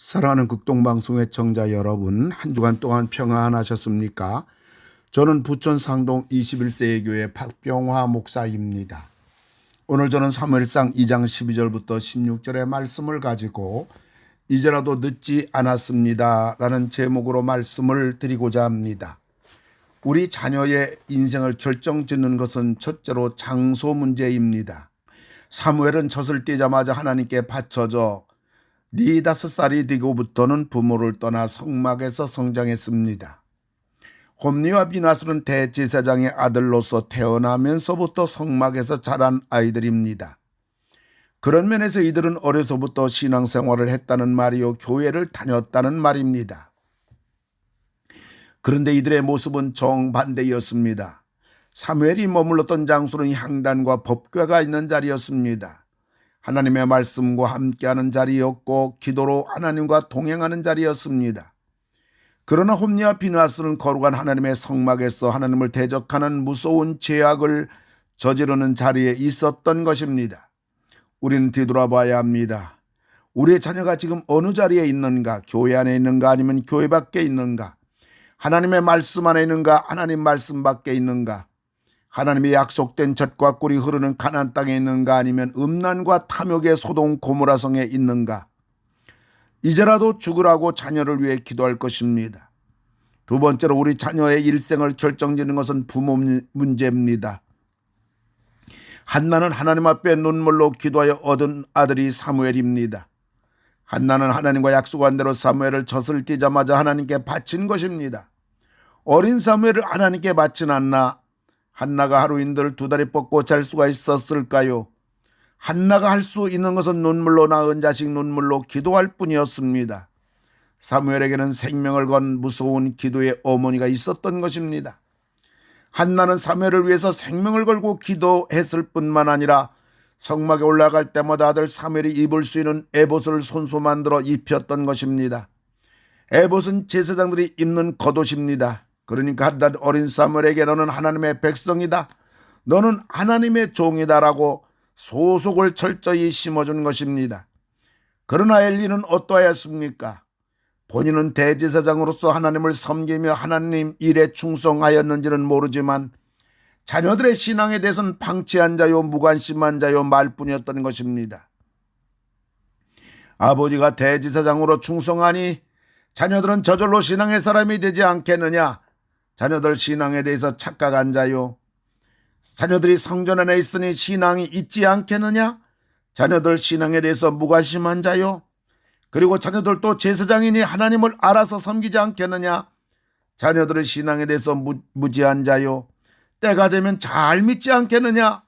사랑하는 극동방송의 청자 여러분, 한 주간 동안 평안하셨습니까? 저는 부천 상동 21세의 교회 박병화 목사입니다. 오늘 저는 사무엘상 2장 12절부터 16절의 말씀을 가지고 이제라도 늦지 않았습니다. 라는 제목으로 말씀을 드리고자 합니다. 우리 자녀의 인생을 결정짓는 것은 첫째로 장소 문제입니다. 사무엘은 젖을 떼자마자 하나님께 바쳐져 네 다섯 살이 되고부터는 부모를 떠나 성막에서 성장했습니다. 홈니와 비나스는 대제사장의 아들로서 태어나면서부터 성막에서 자란 아이들입니다. 그런 면에서 이들은 어려서부터 신앙생활을 했다는 말이요 교회를 다녔다는 말입니다. 그런데 이들의 모습은 정반대였습니다. 사무엘이 머물렀던 장소는 향단과 법궤가 있는 자리였습니다. 하나님의 말씀과 함께하는 자리였고 기도로 하나님과 동행하는 자리였습니다. 그러나 홈리와 비나스는 거룩한 하나님의 성막에서 하나님을 대적하는 무서운 죄악을 저지르는 자리에 있었던 것입니다. 우리는 뒤돌아봐야 합니다. 우리의 자녀가 지금 어느 자리에 있는가? 교회 안에 있는가? 아니면 교회 밖에 있는가? 하나님의 말씀 안에 있는가? 하나님 말씀 밖에 있는가? 하나님의 약속된 젖과 꿀이 흐르는 가나안 땅에 있는가 아니면 음란과 탐욕의 소동 고모라 성에 있는가 이제라도 죽으라고 자녀를 위해 기도할 것입니다. 두 번째로 우리 자녀의 일생을 결정짓는 것은 부모 문제입니다. 한나는 하나님 앞에 눈물로 기도하여 얻은 아들이 사무엘입니다. 한나는 하나님과 약속한 대로 사무엘을 젖을 띄자마자 하나님께 바친 것입니다. 어린 사무엘을 하나님께 바친 않나 한나가 하루 인들 두 다리 뻗고 잘 수가 있었을까요? 한나가 할 수 있는 것은 눈물로 낳은 자식 눈물로 기도할 뿐이었습니다. 사무엘에게는 생명을 건 무서운 기도의 어머니가 있었던 것입니다. 한나는 사무엘을 위해서 생명을 걸고 기도했을 뿐만 아니라 성막에 올라갈 때마다 아들 사무엘이 입을 수 있는 에봇을 손수 만들어 입혔던 것입니다. 에봇은 제사장들이 입는 겉옷입니다. 그러니까 한단 어린 사무엘에게 너는 하나님의 백성이다. 너는 하나님의 종이다라고 소속을 철저히 심어준 것입니다. 그러나 엘리는 어떠하였습니까? 본인은 대제사장으로서 하나님을 섬기며 하나님 일에 충성하였는지는 모르지만 자녀들의 신앙에 대해서는 방치한 자요 무관심한 자요 말뿐이었던 것입니다. 아버지가 대제사장으로 충성하니 자녀들은 저절로 신앙의 사람이 되지 않겠느냐? 자녀들 신앙에 대해서 착각한 자요. 자녀들이 성전 안에 있으니 신앙이 있지 않겠느냐? 자녀들 신앙에 대해서 무관심한 자요. 그리고 자녀들도 제사장이니 하나님을 알아서 섬기지 않겠느냐? 자녀들의 신앙에 대해서 무, 무지한 자요. 때가 되면 잘 믿지 않겠느냐?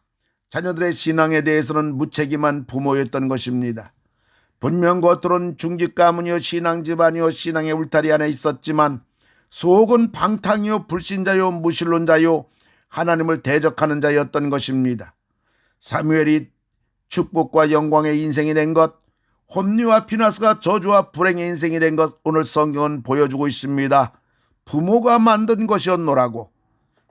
자녀들의 신앙에 대해서는 무책임한 부모였던 것입니다. 분명 겉으로는 중직 가문이요 신앙 집안이요 신앙의 울타리 안에 있었지만 속은 방탕이요 불신자요 무신론자요 하나님을 대적하는 자였던 것입니다. 사무엘이 축복과 영광의 인생이 된 것, 홈리와 피나스가 저주와 불행의 인생이 된 것 오늘 성경은 보여주고 있습니다. 부모가 만든 것이었노라고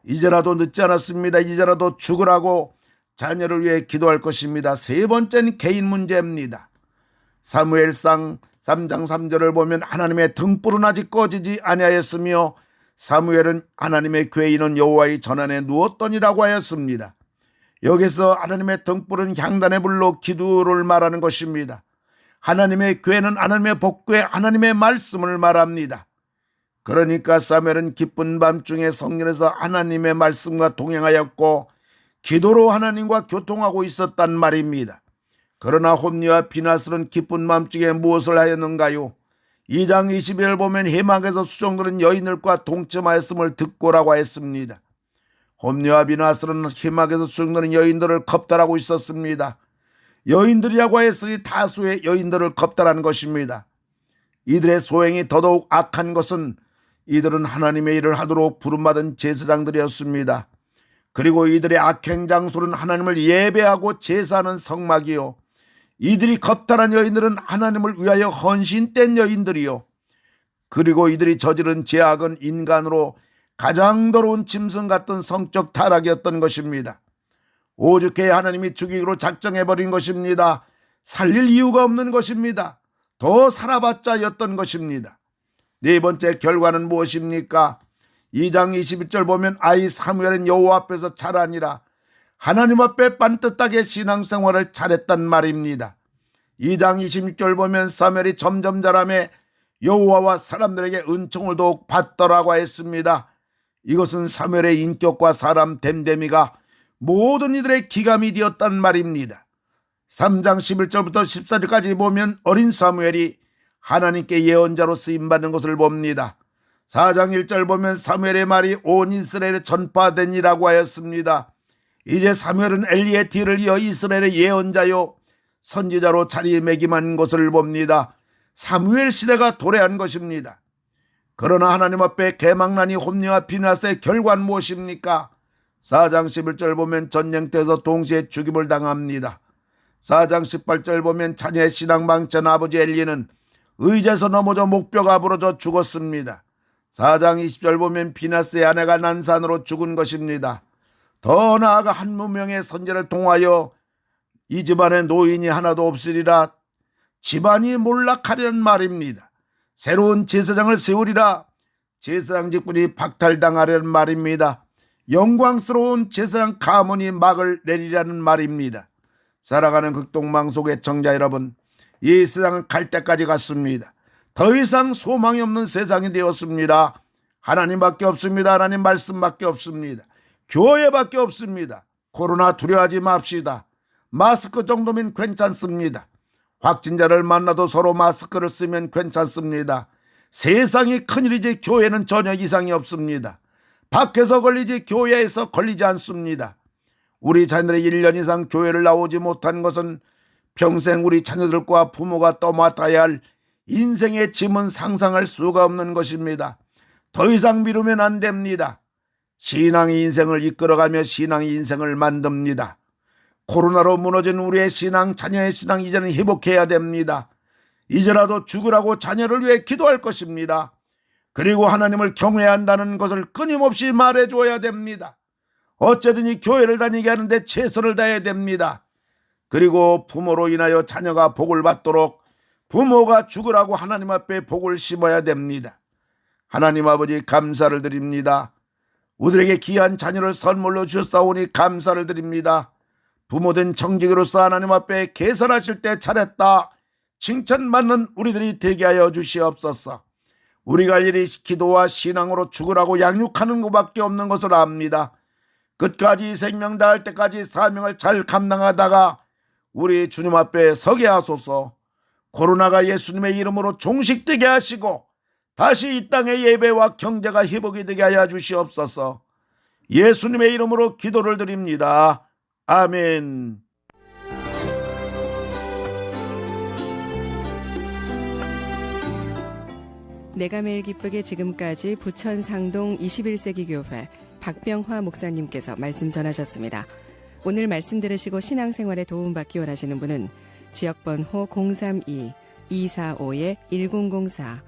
이제라도 늦지 않았습니다. 이제라도 죽으라고 자녀를 위해 기도할 것입니다. 세 번째는 개인 문제입니다. 사무엘상 3장 3절을 보면 하나님의 등불은 아직 꺼지지 아니하였으며 사무엘은 하나님의 괴인은 여호와의 전안에 누웠더니라고 하였습니다. 여기서 하나님의 등불은 향단의 불로 기도를 말하는 것입니다. 하나님의 괴는 하나님의 복괴 하나님의 말씀을 말합니다. 그러니까 사무엘은 기쁜 밤중에 성전에서 하나님의 말씀과 동행하였고 기도로 하나님과 교통하고 있었단 말입니다. 그러나 홈리와 비나스는 기쁜 맘중에 무엇을 하였는가요? 2장 20일 보면 해막에서 수종들은 여인들과 동침하였음을 듣고라고 했습니다. 홈리와 비나스는 해막에서 수종들은 여인들을 겁탈하고 있었습니다. 여인들이라고 했으니 다수의 여인들을 겁탈하는 것입니다. 이들의 소행이 더더욱 악한 것은 이들은 하나님의 일을 하도록 부름받은 제사장들이었습니다. 그리고 이들의 악행 장소는 하나님을 예배하고 제사하는 성막이요. 이들이 겁탈한 여인들은 하나님을 위하여 헌신된 여인들이요. 그리고 이들이 저지른 죄악은 인간으로 가장 더러운 짐승 같은 성적 타락이었던 것입니다. 오죽해 하나님이 죽이기로 작정해버린 것입니다. 살릴 이유가 없는 것입니다. 더 살아봤자였던 것입니다. 네 번째 결과는 무엇입니까? 2장 21절 보면 아이 사무엘은 여호와 앞에서 자라니라 하나님 앞에 반듯하게 신앙생활을 잘했단 말입니다. 2장 26절 보면 사무엘이 점점 자라매 여호와와 사람들에게 은총을 더욱 받더라고 했습니다. 이것은 사무엘의 인격과 사람 됨됨이가 모든 이들의 기감이 되었단 말입니다. 3장 11절부터 14절까지 보면 어린 사무엘이 하나님께 예언자로 쓰임받는 것을 봅니다. 4장 1절 보면 사무엘의 말이 온 이스라엘에 전파되니라고 하였습니다. 이제 사무엘은 엘리의 뒤를 이어 이스라엘의 예언자요 선지자로 자리매김한 것을 봅니다. 사무엘 시대가 도래한 것입니다. 그러나 하나님 앞에 개망난이 홈리와 비나스의 결과는 무엇입니까? 4장 11절 보면 전쟁터에서 동시에 죽임을 당합니다. 4장 18절 보면 자녀의 신앙망천 아버지 엘리는 의제에서 넘어져 목뼈가 부러져 죽었습니다. 4장 20절 보면 비나스의 아내가 난산으로 죽은 것입니다. 더 나아가 한 무명의 선제를 통하여 이 집안에 노인이 하나도 없으리라 집안이 몰락하리란 말입니다. 새로운 제사장을 세우리라 제사장 직분이 박탈당하려는 말입니다. 영광스러운 제사장 가문이 막을 내리라는 말입니다. 살아가는 극동망 속의 청자 여러분, 이 세상은 갈 때까지 갔습니다. 더 이상 소망이 없는 세상이 되었습니다. 하나님밖에 없습니다. 하나님 말씀밖에 없습니다. 교회밖에 없습니다. 코로나 두려워하지 맙시다. 마스크 정도면 괜찮습니다. 확진자를 만나도 서로 마스크를 쓰면 괜찮습니다. 세상이 큰일이지 교회는 전혀 이상이 없습니다. 밖에서 걸리지 교회에서 걸리지 않습니다. 우리 자녀들이 1년 이상 교회를 나오지 못한 것은 평생 우리 자녀들과 부모가 떠맡아야 할 인생의 짐은 상상할 수가 없는 것입니다. 더 이상 미루면 안 됩니다. 신앙이 인생을 이끌어가며 신앙이 인생을 만듭니다. 코로나로 무너진 우리의 신앙, 자녀의 신앙 이제는 회복해야 됩니다. 이제라도 죽으라고 자녀를 위해 기도할 것입니다. 그리고 하나님을 경외 한다는 것을 끊임없이 말해 주어야 됩니다. 어쨌든지 교회를 다니게 하는데 최선을 다해야 됩니다. 그리고 부모로 인하여 자녀가 복을 받도록 부모가 죽으라고 하나님 앞에 복을 심어야 됩니다. 하나님 아버지 감사를 드립니다. 우리에게 귀한 자녀를 선물로 주셨사오니 감사를 드립니다. 부모된 정직으로서 하나님 앞에 계산하실 때 잘했다. 칭찬받는 우리들이 되게 하여 주시옵소서. 우리가 할 일이 기도와 신앙으로 죽으라고 양육하는 것밖에 없는 것을 압니다. 끝까지 생명 다할 때까지 사명을 잘 감당하다가 우리 주님 앞에 서게 하소서. 코로나가 예수님의 이름으로 종식되게 하시고 다시 이 땅의 예배와 경제가 회복이 되게 하여 주시옵소서. 예수님의 이름으로 기도를 드립니다. 아멘. 내가 매일 기쁘게 지금까지 부천 상동 21세기 교회 박병화 목사님께서 말씀 전하셨습니다. 오늘 말씀 들으시고 신앙생활에 도움받기 원하시는 분은 지역번호 032-245-1004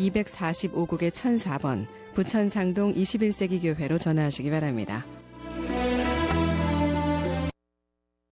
245국의 1004번 부천 상동 21세기 교회로 전화하시기 바랍니다.